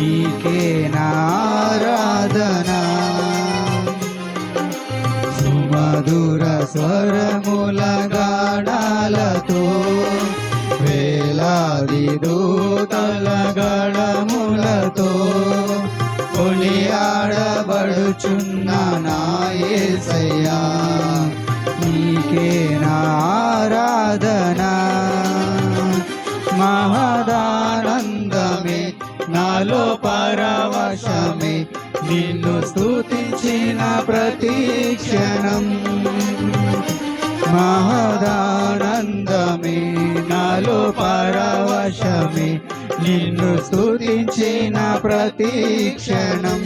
నీకే నారాధనా. సుమధుర స్వరముల గాడాలతో వేలాది దూతల గళములతో కొనియాడబడుచున్న నా యేసయ్యా నీకే నారాధనా. మహదానందమే నాలో పరవశమే. నిన్ను స్థుతించిన ప్రతి క్షణం. మహదానందమే నాలో పరవశమే. నిన్ను స్థుతించిన ప్రతి క్షణం.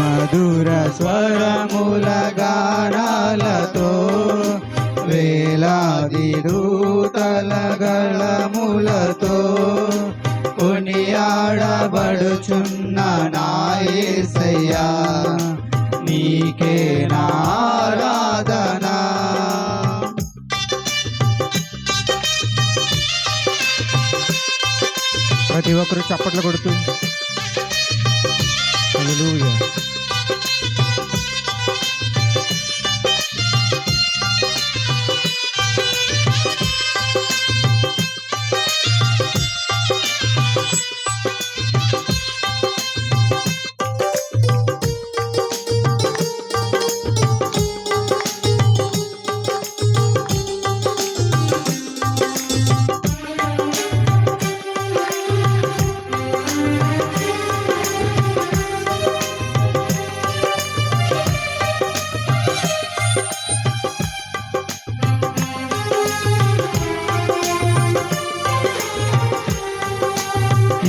మధుర స్వరముల గానాలతో వేలాది దూతల గళములతో కొనియాడబడుచున్న నాయసయ్యా నీకే నారాధనా ప్రతి ఒక్కరు చప్పట్లు కొడుతూ. హల్లెలూయా.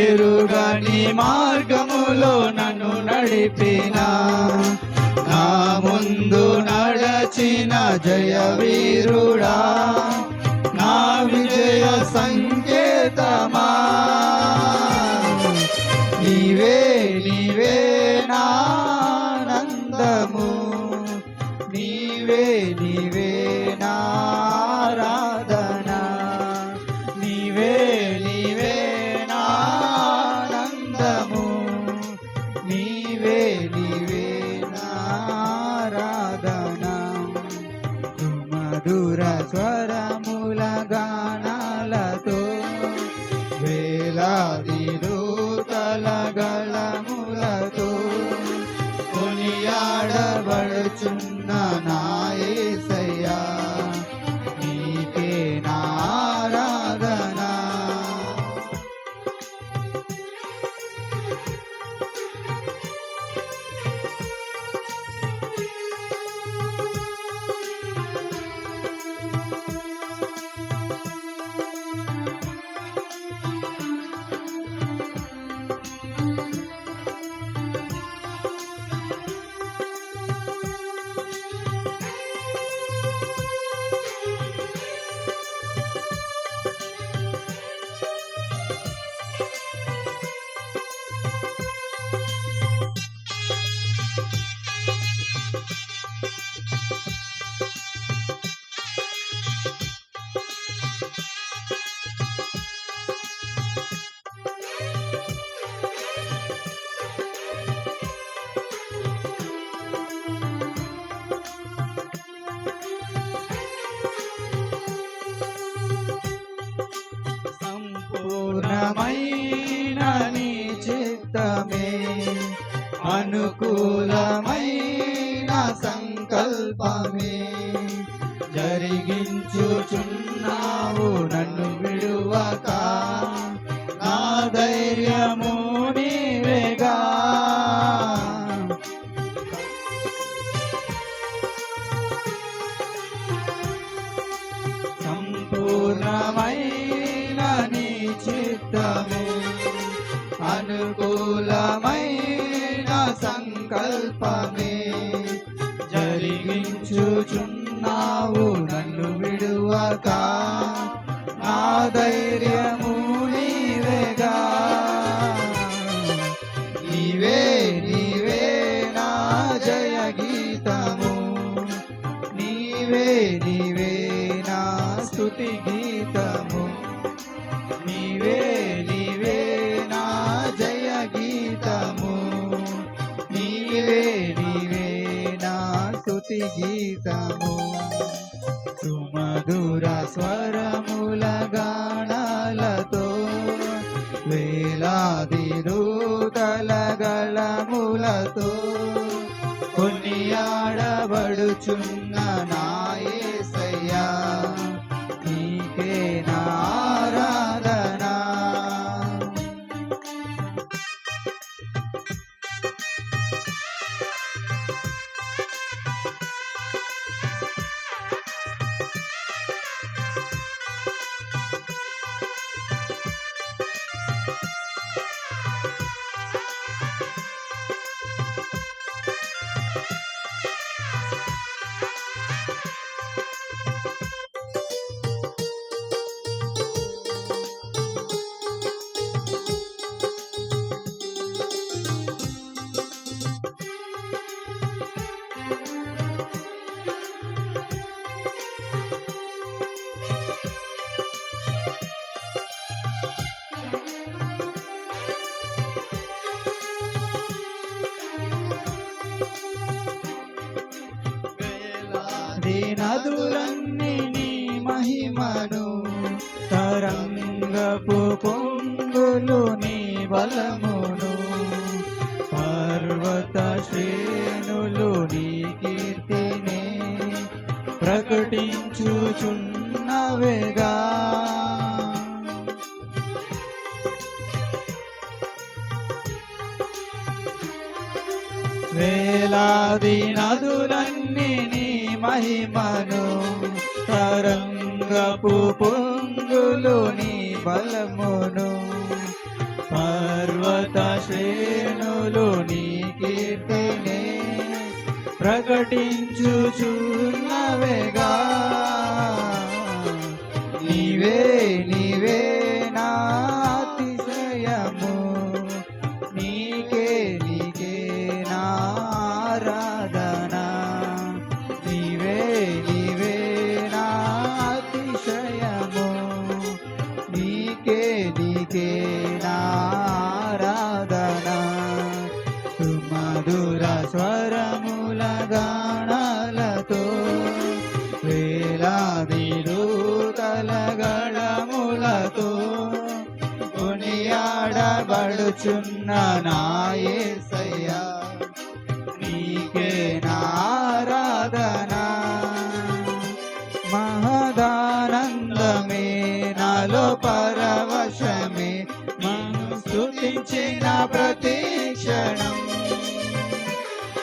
ఎరుగని మార్గములో నన్ను నడిపిన. నా ముందు నడచిన జయ నీవే నీవే మధుర స్వరముల అనుకూలమైన సంకల్పమే. జరిగించుచున్నావు నన్ను విడువక. నా ధైర్యము నీవేగా. స్థిరమైన నీ చిత్తమే అనుకూలమైన సంకల్పమే జరిగించుచున్నావు నన్ను విడువక. నా ధైర్యము నీవేగా నీవే నీవే నా జయ గీతము నీవే నీవే నా స్థుతి గీతము గీతము. సుమధుర స్వరముల గానాలతో వేలాది దూతల గళములతో కొనియాడబడుచున్న వేలాది నదులన్నీ నీ మహిమను వేలాది నదులన్నీ నీ మహిమను తరంగపు పొంగులు నీ బలమును పర్వత శ్రేణులు నీ కీర్తిని ప్రకటించుచున్నవేగా నీవే నీవే నా కొనియాడబడుచున్న నాయసయ్యా నీకే నారాధన. మహదానందమే నాలో పరవశమే మను స్తుతించిన ప్రతి క్షణం.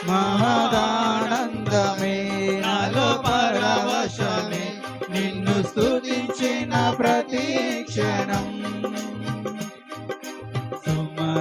మహదానందమే నాలో పరవశమే నిన్ను స్తుతించిన ప్రతి క్షణం.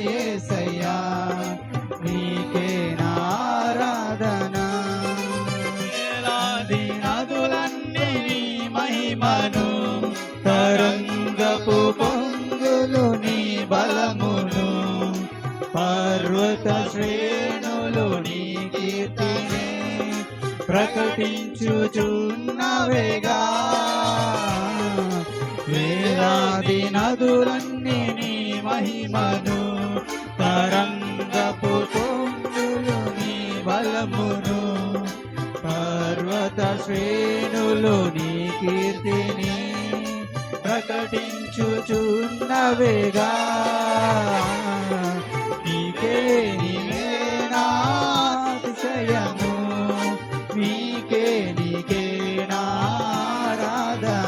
నాయసయ్యా నీకే నారాధన వేలాది నదులన్నీ నీ మహిమను తరంగపు పొంగులు నీ బలమును పర్వత శ్రేణులు నీ కీర్తిని ప్రకటించుచున్నవేగా వేలాది నదులన్నీ నీ మహిమను తరంగపు పొంగులు నీ బలమును పర్వత శ్రేణులు నీ కీర్తిని ప్రకటించుచున్నవేగా నీకే నీవే నాతిశయము నీకే నీకే నారాధన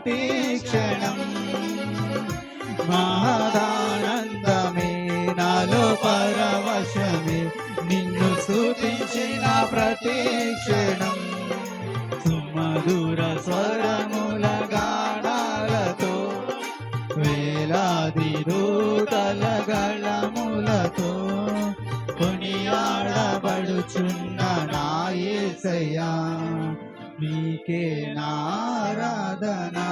ప్రతి క్షణం మహదానందమే నాలో పరవశమే నిన్ను స్తుతించిన ప్రతి క్షణం. సుమధుర స్వరముల గాడాలతో వేలాది దూతల గళములతో కొనియాడబడుచున్న నాయసయ్యా మీకే నారాధనా